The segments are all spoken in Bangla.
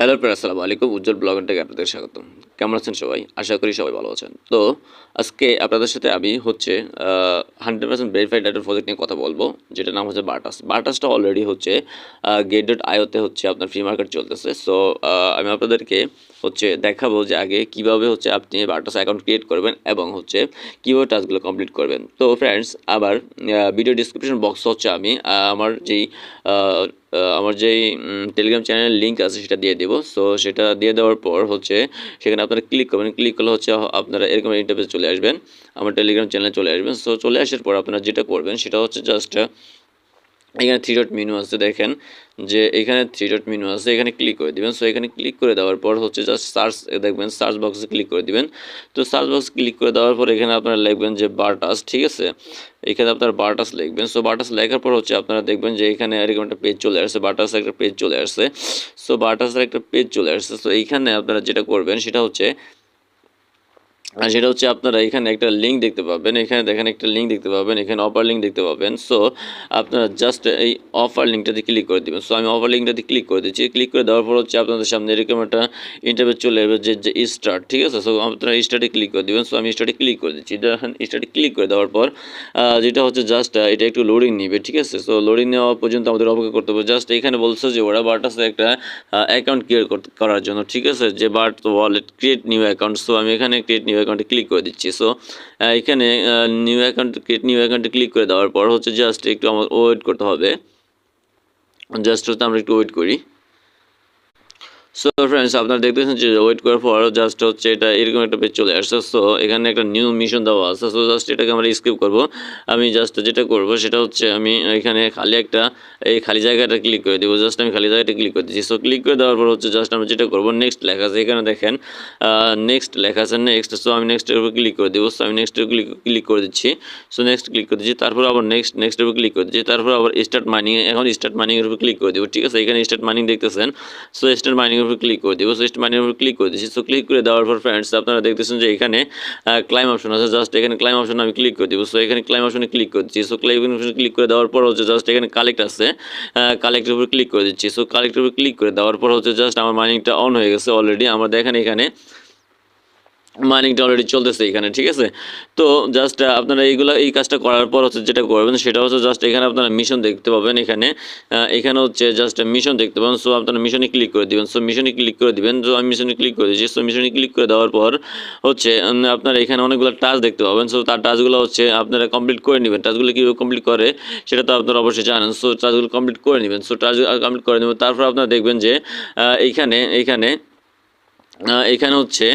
হ্যালো প্রিয় আসসালামু আলাইকুম। উজ্জ্বল ব্লগার থেকে আপনাদের স্বাগতম। কেমন আছেন সবাই? আশা করি সবাই ভালো আছেন। তো, আজকে আপনাদের সাথে আমি হচ্ছে হান্ড্রেড পার্সেন্ট ভেরিফাইড ডাটার প্রজেক্ট নিয়ে কথা বলব যেটা নাম হচ্ছে বাটাস বার্টাসটা অলরেডি হচ্ছে গেট ডট আইওতে হচ্ছে আপনার ফ্রি মার্কেট চলতেছে। সো আমি আপনাদেরকে হচ্ছে দেখাবো যে আগে কীভাবে হচ্ছে আপনি বার্টাস অ্যাকাউন্ট ক্রিয়েট করবেন এবং হচ্ছে কীভাবে টাস্কগুলো কমপ্লিট করবেন। তো ফ্রেন্ডস আবার ভিডিও ডিসক্রিপশন বক্স হচ্ছে আমি আমার যেই আমার যেই টেলিগ্রাম চ্যানেলের লিঙ্ক আছে সেটা দিয়ে দেবো। সো সেটা দিয়ে দেওয়ার পর হচ্ছে সেখানে আপনারা ক্লিক করবেন। ক্লিক করলে হচ্ছে আপনারা এরকম ইন্টারফেস চলে আসবেন। আমার টেলিগ্রাম চ্যানেলে চলে আসবেন। সো চলে আসার পর আপনারা যেটা করবেন সেটা হচ্ছে জাস্ট এখানে থ্রি ডট মেনু আছে, দেখেন যে এখানে থ্রি ডট মেনু আছে, এখানে ক্লিক করে দিবেন। সো এখানে ক্লিক করে দেওয়ার পর হচ্ছে জাস্ট সার্চ দেখবেন সার্চ বক্সে ক্লিক করে দিবেন। তো সার্চ বক্স ক্লিক করে দেওয়ার পর এখানে আপনারা লিখবেন যে বারটাস ঠিক আছে? এখানে আপনার বারটাস লিখবেন। সো বারটাস লেখার পর হচ্ছে আপনারা দেখবেন যে এখানে এরকম একটা পেজ চলে আসছে বারটাসের একটা পেজ চলে আসছে। সো বারটাসের একটা পেজ চলে আসছে। সো এইখানে আপনারা যেটা করবেন সেটা হচ্ছে আর সেটা হচ্ছে আপনারা এখানে একটা লিঙ্ক দেখতে পাবেন। এখানে দেখেন একটা লিঙ্ক দেখতে পাবেন। এখানে অফার লিঙ্ক দেখতে পাবেন। সো আপনারা জাস্ট এই অফার লিঙ্কটাতে ক্লিক করে দেবেন। সো আমি অফার লিঙ্কটাতে ক্লিক করে দিচ্ছি। ক্লিক করে দেওয়ার পর হচ্ছে আপনাদের সামনে এরকম একটা ইন্টারভিউ চলে যাবে যে যে স্টার্ট ঠিক আছে? সো আপনারা স্টার্টে ক্লিক করে দেবেন। সো আমি স্টার্টে ক্লিক করে দিচ্ছি। দেখেন স্টার্টে ক্লিক করে দেওয়ার পর যেটা হচ্ছে জাস্ট এটা একটু লোডিং নিবে, ঠিক আছে? সো লোডিং নেওয়া পর্যন্ত আমাদের অপেক্ষা করতে হবে। জাস্ট এখানে বলছে যে, ওরা বার্টাসে একটা অ্যাকাউন্ট ক্রিয়েট করার জন্য, ঠিক আছে? যে bird wallet create new account so আমি এখানে ক্রিয়েট নিউ অ্যাকাউন্টে ক্লিক করে দিচ্ছি। সো এখানে নিউ অ্যাকাউন্ট ক্রিয়েট নিউ অ্যাকাউন্টে ক্লিক করে দেওয়ার পর হচ্ছে জাস্ট একটু আমার ওয়েট করতে হবে। জাস্ট হচ্ছে আমরা একটু ওয়েট করি। সো ফ্রেন্ডস আপনারা দেখতেছেন যে ওয়েট করার পর জাস্ট হচ্ছে এটা এরকম একটা পেজ চলে আসছে। সো এখানে একটা নিউ মিশন দেওয়া আছে। সো জাস্ট এটাকে আমরা স্কিপ করব। আমি জাস্ট যেটা করব, সেটা হচ্ছে আমি এখানে খালি একটা, এই খালি জায়গাটা ক্লিক করে দেবো। জাস্ট আমি খালি জায়গাটা ক্লিক করে দিচ্ছি সো ক্লিক করে দেওয়ার পর হচ্ছে জাস্ট আমি যেটা করব নেক্সট লেখা আছে। এখানে দেখেন নেক্সট লেখা আছে নেক্সট সো আমি নেক্সটের উপর ক্লিক করে দেবো। সো আমি নেক্সটের ক্লিক ক্লিক করে দিচ্ছি। সো নেক্সট ক্লিক করে দিচ্ছি। তারপর আবার নেক্সট নেক্সটের উপর ক্লিক করে দিচ্ছি। তারপর আবার স্টার্ট মাইনিং এখন স্টার্ট মাইনিংয়ের উপর ক্লিক করে দেবো। ঠিক আছে? এখানে স্টার্ট মাইনিং দেখতেছেন। সো স্টার্ট মাইনিংয়ের উপর ক্লিক করে দিব সো স্টার্ট মাইনিংয়ের উপর ক্লিক করে দিচ্ছি সো ক্লিক করে দেওয়ার পর ফ্রেন্ডস আপনারা দেখতেছেন যে এখানে ক্লাইম অপশন আছে। জাস্ট এখানে ক্লাইম অপশন আমি ক্লিক করে দিব। সো এখানে ক্লাইম অপশনে ক্লিক করে দিচ্ছি। সো ক্লাইম অপশনে ক্লিক করে দেওয়ার পর হচ্ছে জাস্ট এখানে কালেক্ট আছে। কালেক্টের উপর ক্লিক করে দিচ্ছি। সো কালেক্টের উপর ক্লিক করে দেওয়ার পর হচ্ছে জাস্ট আমার মাইনিংটা অন হয়ে গেছে অলরেডি আমার দেখেন এখানে মাইনিংটা অলরেডি চলতেছে এখানে, ঠিক আছে? তো জাস্ট আপনারা এইগুলো, এই কাজটা করার পর হচ্ছে যেটা করবেন, সেটা হচ্ছে জাস্ট এখানে আপনারা মিশন দেখতে পাবেন এখানে। এখানে হচ্ছে জাস্ট মিশন দেখতে পাবেন। সো আপনারা মিশনে ক্লিক করে দিবেন। সো মিশনে ক্লিক করে দিবেন। তো আমি মিশনে ক্লিক করে দিচ্ছি সো মিশনে ক্লিক করে দেওয়ার পর হচ্ছে আপনারা এখানে অনেকগুলো টাচ দেখতে পাবেন। সো তার টাচগুলো হচ্ছে আপনারা কমপ্লিট করে নেবেন। টাচগুলো কীভাবে কমপ্লিট করে, সেটা তো আপনারা অবশ্যই জানেন। সো টাচগুলো কমপ্লিট করে নেবেন। সো টাস্ক কমপ্লিট করে নেবেন। তারপর আপনারা দেখবেন যে এইখানে এইখানে এখানে হচ্ছে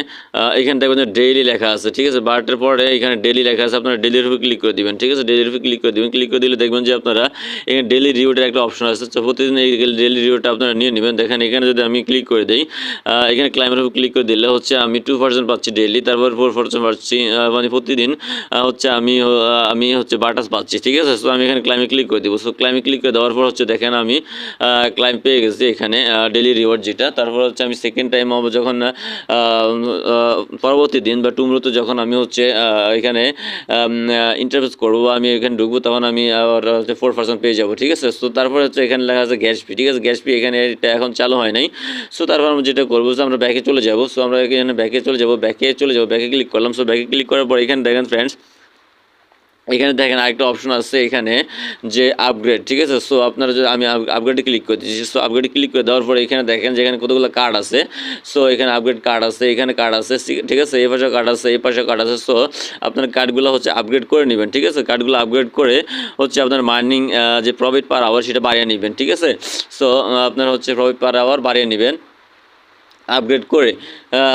এখানে দেখবেন ডেইলি লেখা আছে, ঠিক আছে? বার্টের পরে এখানে ডেইলি লেখা আছে, আপনারা ডেলির উপর ক্লিক করে দিবেন, ঠিক আছে? ডেলির উপর ক্লিক করে দিবেন ক্লিক করে দিলে দেখবেন যে আপনারা এখানে ডেলি রিওয়ার্ডের একটা অপশন আছে। তো প্রতিদিন এই ডেলি রিওয়ার্ডটা আপনারা নিয়ে নেবেন। দেখেন, এখানে যদি আমি ক্লিক করে দিই এখানে ক্লাইমের উপর ক্লিক করে দিলে হচ্ছে আমি টু পার্সেন্ট পাচ্ছি ডেইলি তারপর ফোর পার্সেন্ট পাচ্ছি মানে প্রতিদিন হচ্ছে আমি আমি হচ্ছে বাটাস পাচ্ছি, ঠিক আছে? সো আমি এখানে ক্লাইমে ক্লিক করে দিব। সো ক্লাইমে ক্লিক করে দেওয়ার পর হচ্ছে দেখেন আমি ক্লাইম পেয়ে গেছি এখানে ডেলি রিওয়ার্ড যেটা। তারপর হচ্ছে আমি সেকেন্ড টাইম যখন পরবর্তী দিন বা টুমরোতে যখন আমি হচ্ছে এখানে ইন্টারভিউ করব বা আমি এখানে ঢুকবো, তখন আমি হচ্ছে ফোর পার্সেন্ট পেয়ে যাব, ঠিক আছে? সো তারপর হচ্ছে এখানে লেখা আছে গ্যাস ফি ঠিক আছে? গ্যাস ফি এখানে এটা এখন চালু হয় নাই। সো তারপর আমরা যেটা করব যে আমরা ব্যাকে চলে যাব। সো আমরা এখানে ব্যাকে চলে যাব ব্যাকে চলে যাব ব্যাকে ক্লিক করলাম। সো ব্যাকে ক্লিক করার পর এখানে দেখেন ফ্রেন্ডস এখানে দেখেন আরেকটা অপশন আছে এখানে যে আপগ্রেড ঠিক আছে? সো আপনারা যদি, আমি আপগ্রেডে ক্লিক করে দিচ্ছি সো আপগ্রেডে ক্লিক করে দেওয়ার পরে এখানে দেখেন যে এখানে কতগুলো কার্ড আছে। সো এখানে আপগ্রেড কার্ড আছে, এখানে কার্ড আছে ঠিক আছে? এই পাশে কার্ড আছে এই পাশে কার্ড আছে। সো আপনার কার্ডগুলো হচ্ছে আপগ্রেড করে নেবেন, ঠিক আছে? কার্ডগুলো আপগ্রেড করে হচ্ছে আপনার মার্নিং যে প্রফিট পার আওয়ার সেটা বাড়িয়ে নেবেন, ঠিক আছে? সো আপনার হচ্ছে প্রফিট পার আওয়ার বাড়িয়ে নেবেন। আপগ্রেড করে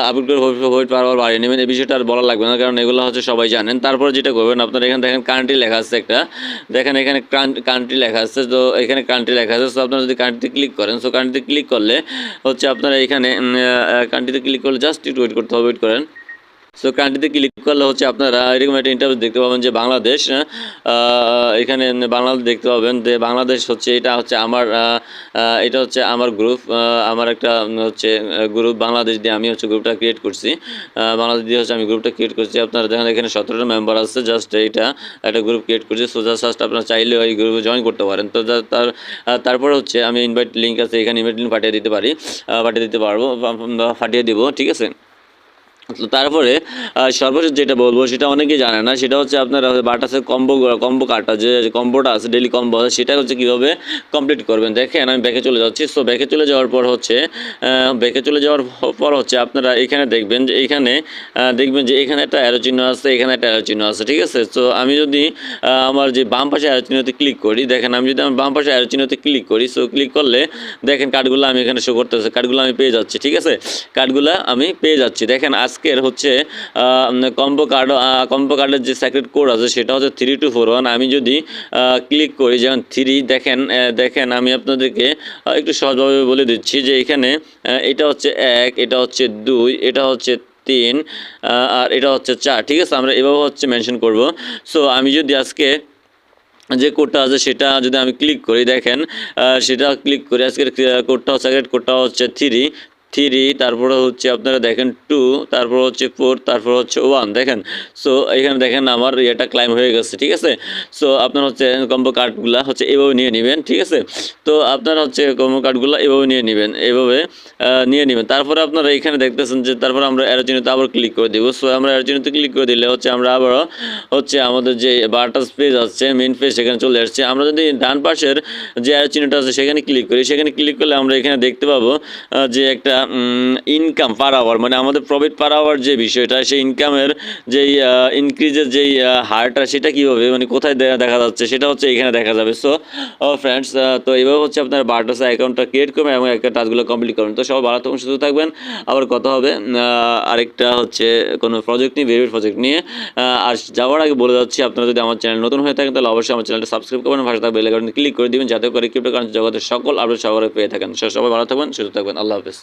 আপগ্রেড করে হোয়াইট পাওয়ার বাড়িয়ে নেবেন। এই বিষয়টা আর বলা লাগবে না, কারণ এগুলো হচ্ছে সবাই জানেন। তারপরে যেটা করবেন, আপনারা এখানে দেখেন কান্ট্রি লেখা আছে একটা। দেখেন এখানে কান্ট্রি লেখা আছে, তো এখানে কান্ট্রি লেখা আছে। তো আপনারা যদি কান্ট্রিতে ক্লিক করেন সো কান্ট্রিতে ক্লিক করলে হচ্ছে আপনারা এখানে কান্ট্রিতে ক্লিক করলে জাস্ট একটু ওয়েট করতে হবে ওয়েট করেন। সো কান্ট্রিতে ক্লিক করলে হচ্ছে আপনারা এরকম একটা ইন্টারভিউ দেখতে পাবেন যে বাংলাদেশ এখানে বাংলাদেশ দেখতে পাবেন যে বাংলাদেশ হচ্ছে এটা হচ্ছে আমার এটা হচ্ছে আমার গ্রুপ আমার একটা হচ্ছে গ্রুপ বাংলাদেশ দিয়ে আমি হচ্ছে গ্রুপটা ক্রিয়েট করছি। বাংলাদেশ দিয়ে হচ্ছে আমি গ্রুপটা ক্রিয়েট করছি। আপনারা দেখেন এখানে সতেরোটা মেম্বার আছে জাস্ট এইটা একটা গ্রুপ ক্রিয়েট করছি। সো জাস্ট আপনারা চাইলে ওই গ্রুপে জয়েন করতে পারেন। তো তার তারপরে হচ্ছে আমি ইনভাইট লিঙ্ক আছে, এখানে ইনভাইট লিঙ্ক পাঠিয়ে দিতে পারি পাঠিয়ে দিতে পারব পাঠিয়ে দিব, ঠিক আছে? তারপরে সর্বশেষ যেটা বলব, সেটা অনেকেই জানে না, সেটা হচ্ছে আপনার বাটাসের কম্বো কম্বো কার্ডটা, যে কম্বোটা আছে ডেলি কম্বো আছে, সেটা হচ্ছে কীভাবে কমপ্লিট করবেন। দেখেন, আমি ব্যাকে চলে যাচ্ছি সো ব্যাকে চলে যাওয়ার পর হচ্ছে ব্যাকে চলে যাওয়ার পর হচ্ছে আপনারা এখানে দেখবেন যে, এখানে দেখবেন যে এখানে একটা অ্যারো চিহ্ন আছে, এখানে একটা অ্যারো চিহ্ন আছে, ঠিক আছে? তো আমি যদি আমার যে বাম পাশে অ্যারো চিহ্নতে ক্লিক করি, দেখেন, আমি যদি আমার বাম পাশে অ্যারো চিহ্নতে ক্লিক করি সো ক্লিক করলে দেখেন কার্ডগুলো আমি এখানে শো করতেছে কার্ডগুলো আমি পেয়ে যাচ্ছি, ঠিক আছে? কার্ডগুলো আমি পেয়ে যাচ্ছি। দেখেন আজকের হচ্ছে কম্বো কার্ড কম্বো কার্ডের যে সেক্রেট কোড আছে সেটা হচ্ছে থ্রি টু ফোর ওয়ান আমি যদি ক্লিক করি, যেমন থ্রি দেখেন দেখেন, আমি আপনাদেরকে একটু সহজভাবে বলে দিচ্ছি যে এখানে এটা হচ্ছে এক, এটা হচ্ছে দুই, এটা হচ্ছে তিন আর এটা হচ্ছে চার, ঠিক আছে? আমরা এভাবে হচ্ছে মেনশন করব। সো আমি যদি আজকে যে কোডটা আছে সেটা যদি আমি ক্লিক করি, দেখেন সেটা ক্লিক করি, আজকের কোডটা হচ্ছে কোডটা হচ্ছে থ্রি থ্রি, তারপরে হচ্ছে আপনারা দেখেন টু, তারপর হচ্ছে ফোর, তারপর হচ্ছে ওয়ান, দেখেন? সো, এখানে দেখেন আমার ইয়েটা ক্লাইম হয়ে গেছে, ঠিক আছে? সো, আপনার হচ্ছে কম্বো কার্ডগুলো হচ্ছে এভাবে নিয়ে নেবেন, ঠিক আছে? তো আপনারা হচ্ছে কম্বো কার্ডগুলো এভাবে নিয়ে নেবেন, এভাবে নিয়ে নেবেন। তারপরে আপনারা এখানে দেখতেছেন যে তারপর আমরা অ্যারোচিনিতে আবার ক্লিক করে দেবো। সো আমরা অ্যারোচিনিতে ক্লিক করে দিলে হচ্ছে আমরা আবারও হচ্ছে আমাদের যে বার্টাস পেজ আছে মেন পেজ সেখানে চলে আসছে। আমরা যদি ডান পাশের যে অ্যারোচিনিটা আছে সেখানে ক্লিক করি, সেখানে ক্লিক করলে আমরা এখানে দেখতে পাবো যে একটা ইনকাম পার আওয়ার মানে আমাদের প্রফিট পার আওয়ার যে বিষয়টা, সেই ইনকামের যেই ইনক্রিজের যেই হারটা, সেটা কীভাবে মানে কোথায় দেখা যাচ্ছে, সেটা হচ্ছে এখানে দেখা যাবে। সো ফ্রেন্ডস তো এইভাবে হচ্ছে আপনার বার্টাস অ্যাকাউন্টটা ক্রিয়েট করবেন এবং একটা টাচগুলো কমপ্লিট করবেন। তো সবাই ভালো সুস্থ থাকবেন। আবার কথা হবে আরেকটা হচ্ছে কোনো প্রজেক্ট নিয়ে বেরিয়ে প্রজেক্ট নিয়ে। আর যাওয়ার আগে বলে যাচ্ছি, আপনারা যদি আমার চ্যানেল নতুন হয়ে থাকেন, তাহলে অবশ্যই আমার চ্যানেলটা সাবস্ক্রাইব করবেন ভাষা থাকবে আইকনে ক্লিক করে দিবেন, যাতে করে ক্রিপ্টোকারেন্সি জগতের সকল আপডেট সবার পেয়ে থাকেন। সবাই ভালো থাকবেন, সুস্থ থাকবেন, আল্লাহ হাফেজ।